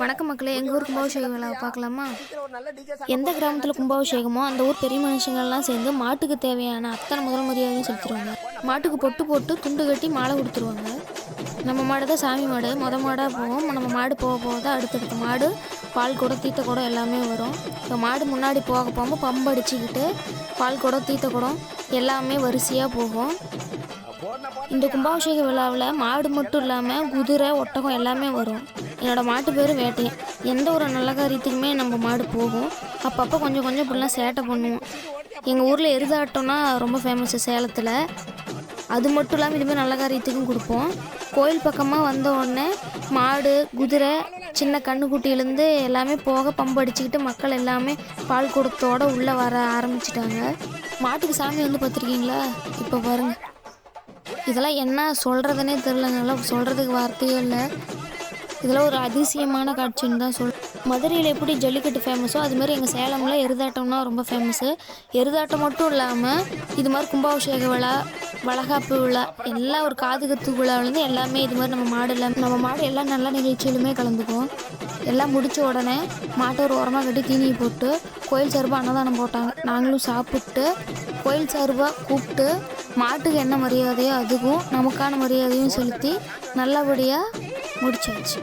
வணக்கம் மக்களே எங்கள் ஊர் கும்பாபிஷேக விழாவை பார்க்கலாமா? எந்த கிராமத்தில் கும்பாபிஷேகமோ அந்த ஊர் பெரிய மனுஷங்கள்லாம் சேர்ந்து மாட்டுக்கு தேவையான அத்தனை முதல் மரியாதையும் செலுத்திடுவாங்க. மாட்டுக்கு பொட்டு போட்டு துண்டு கட்டி மாலை கொடுத்துருவாங்க நம்ம மாடு தான் சாமி மாடு. மொத மாடாக போவோம். நம்ம மாடு போக போக தான் அடுத்தடுத்த மாடு பால் குடம் தீத்த குடம் எல்லாமே வரும். இப்போ மாடு முன்னாடி போக போகும்போது பம்பு அடிச்சுக்கிட்டு பால் குடம் தீத்த குடம் எல்லாமே வரிசையாக போகும். இந்த கும்பாபிஷேக விழாவில் மாடு மட்டும் இல்லாமல் குதிரை ஒட்டகம் எல்லாமே வரும். என்னோட மாட்டு பேர் வேட்டையன் எந்த ஒரு நல்ல காரியத்துக்குமே நம்ம மாடு போகும். அப்பப்போ கொஞ்சம் கொஞ்சம் இப்படிலாம் சேட்டை பண்ணுவோம். எங்கள் ஊரில் எருதாட்டம்னா ரொம்ப ஃபேமஸ்ஸு சேலத்தில். அது மட்டும் இல்லாமல் இதுமாதிரி நல்ல காரியத்துக்கும் கொடுப்போம். கோயில் பக்கமாக வந்த உடனே மாடு குதிரை சின்ன கண்ணுக்குட்டியிலேருந்து எல்லாமே போக பம்பு அடிச்சுக்கிட்டு மக்கள் எல்லாமே பால் குடத்தோட உள்ளே வர ஆரம்பிச்சிட்டாங்க. மாட்டுக்கு சாமி வந்து பார்த்துருக்கீங்களா? இப்போ பாருங்கள் இதெல்லாம் என்ன சொல்கிறதுனே தெரிலனால சொல்கிறதுக்கு வார்த்தையே இல்லை. இதெல்லாம் ஒரு அதிசயமான காட்சின்னு தான் சொல் மதுரையில் எப்படி ஜல்லிக்கட்டு ஃபேமஸோ அது மாதிரி எங்கள் சேலமில் எருதாட்டம்னா ரொம்ப ஃபேமஸ்ஸு எருதாட்டம் மட்டும் இல்லாமல் இது மாதிரி கும்பாபிஷேக விழா வளகாப்பு விழா எல்லா ஒரு காது கத்து விழாவிலேருந்து எல்லாமே இது மாதிரி நம்ம மாடு எல்லாம் நம்ம மாடு எல்லா நல்ல நிகழ்ச்சியிலுமே கலந்துக்குவோம். எல்லாம் முடித்த உடனே மாட்டை ஒரு ஓரமாக கட்டி தீனியை போட்டு கோயில் சார்பாக அன்னதானம் போட்டாங்க. நாங்களும் சாப்பிட்டு கோயில் சார்பாக கூப்பிட்டு மாட்டுக்கு என்ன மரியாதையோ அதுக்கும் நமக்கான மரியாதையும் செலுத்தி நல்லபடியாக முடிச்சாச்சு